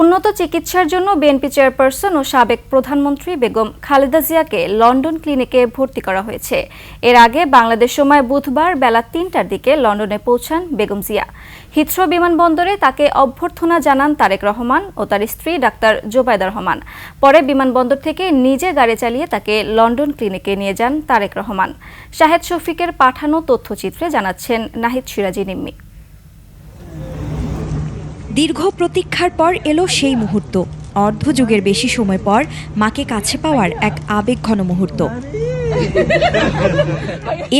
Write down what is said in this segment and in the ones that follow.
উন্নত চিকিৎসার জন্য বিএনপি চেয়ারপারসন ও সাবেক প্রধানমন্ত্রী বেগম খালেদা জিয়াকে লন্ডন ক্লিনিকে ভর্তি করা হয়েছে। এর আগে বাংলাদেশ সময় বুধবার বেলা তিনটার দিকে লন্ডনে পৌঁছান বেগম জিয়া। হিথ্রো বিমানবন্দরে তাকে অভ্যর্থনা জানান তারেক রহমান ও তার স্ত্রী ডাক্তার জোবায়দা রহমান। পরে বিমানবন্দর থেকে নিজে গাড়ি চালিয়ে তাকে লন্ডন ক্লিনিকে নিয়ে যান তারেক রহমান। শাহেদ শফিকের পাঠানো তথ্যচিত্রে জানাচ্ছেন নাহিদ সিরাজি নিম্মি। দীর্ঘ প্রতীক্ষার পর এলো সেই মুহূর্ত। অর্ধযুগের বেশি সময় পর মাকে কাছে পাওয়ার এক আবেগঘন মুহূর্ত।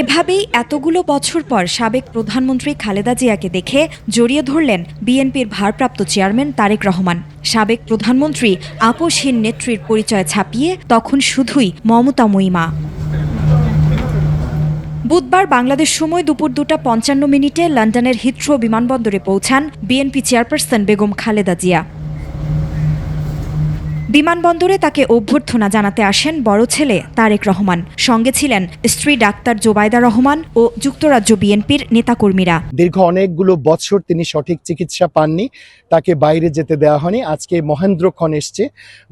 এভাবেই এতগুলো বছর পর সাবেক প্রধানমন্ত্রী খালেদা জিয়াকে দেখে জড়িয়ে ধরলেন বিএনপির ভারপ্রাপ্ত চেয়ারম্যান তারেক রহমান। সাবেক প্রধানমন্ত্রী আপোষহীন নেত্রীর পরিচয় ছাপিয়ে তখন শুধুই মমতাময়ী মা। বুধবার বাংলাদেশ সময় দুপুর দুটা পঞ্চান্ন মিনিটে লন্ডনের হিথ্রো বিমানবন্দরে পৌঁছান বিএনপি চেয়ারপারসন বেগম খালেদা জিয়া। বিমানবন্দরে তাকে অভ্যর্থনা জানাতে আসেন বড় ছেলে তারেক রহমান। সঙ্গে ছিলেন স্ত্রী ডাক্তার জোবায়দা রহমান ও যুক্তরাজ্য বিএনপির নেতাকর্মীরা। দীর্ঘ অনেকগুলো বছর তিনি সঠিক চিকিৎসা পাননি তাকে বাইরে যেতে দেওয়া হয়নি। আজকে মহেন্দ্রক্ষণ এসছে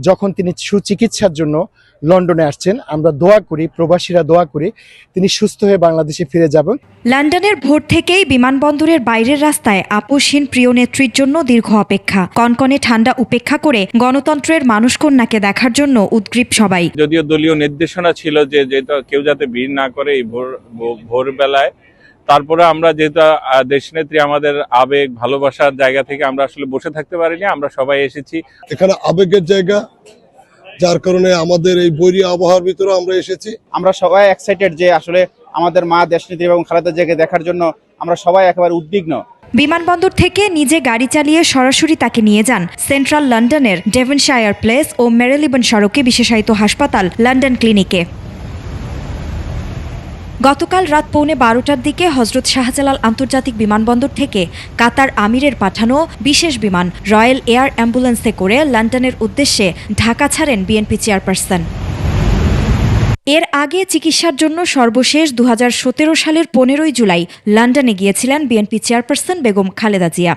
যখন তিনি সুচিকিৎসার জন্য লন্ডনে আসছেন। আমরা দোয়া করি প্রবাসীরা দোয়া করি তিনি সুস্থ হয়ে বাংলাদেশে ফিরে যাবেন। লন্ডনের ভোর থেকেই বিমানবন্দরের বাইরের রাস্তায় আপোষহীন প্রিয় নেত্রীর জন্য দীর্ঘ অপেক্ষা। কনকনে ঠান্ডা উপেক্ষা করে গণতন্ত্রের মানুষকন্যাকে দেখার জন্য উদ্গ্রীব সবাই। যদিও দলীয় নির্দেশনা ছিল যে যেটা কেউ যাতে ভিড় না করে এই ভোর ভো- ভোরবেলায় তারপরে আমরা যেহেতু দেশনেত্রী আমাদের আবেগ ভালোবাসার জায়গা থেকে আমরা আসলে বসে থাকতে পারিনি আমরা সবাই এসেছি। এখানে আবেগের জায়গা যার কারণে আমাদের এই বৈরী আবহাওয়ার ভিতরে আমরা এসেছি। আমরা সবাই এক্সাইটেড যে আসলে আমাদের মা দেশনীতি এবং খালেদা জিয়াকে দেখার জন্য আমরা সবাই একেবারে উদ্বিগ্ন। বিমানবন্দর থেকে নিজে গাড়ি চালিয়ে সরাসরি তাকে নিয়ে যান। সেন্ট্রাল লন্ডনের ডেভনশায়ার প্লেস ও মেরেলিবন সড়কে বিশেষায়িত হাসপাতাল লন্ডন ক্লিনিকে। গতকাল রাত পৌনে বারোটার দিকে হজরত শাহজালাল আন্তর্জাতিক বিমানবন্দর থেকে কাতার আমিরের পাঠানো বিশেষ বিমান রয়্যাল এয়ার অ্যাম্বুলেন্সে করে লন্ডনের উদ্দেশ্যে ঢাকা ছাড়েন বিএনপি চেয়ারপারসন। এর আগে চিকিৎসার জন্য সর্বশেষ দু হাজার সতেরো সালের পনেরোই জুলাই লন্ডনে গিয়েছিলেন বিএনপি চেয়ারপারসন বেগম খালেদা জিয়া।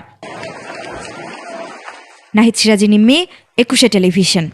নাহিদ সিরাজিনী মে একুশে টেলিভিশন।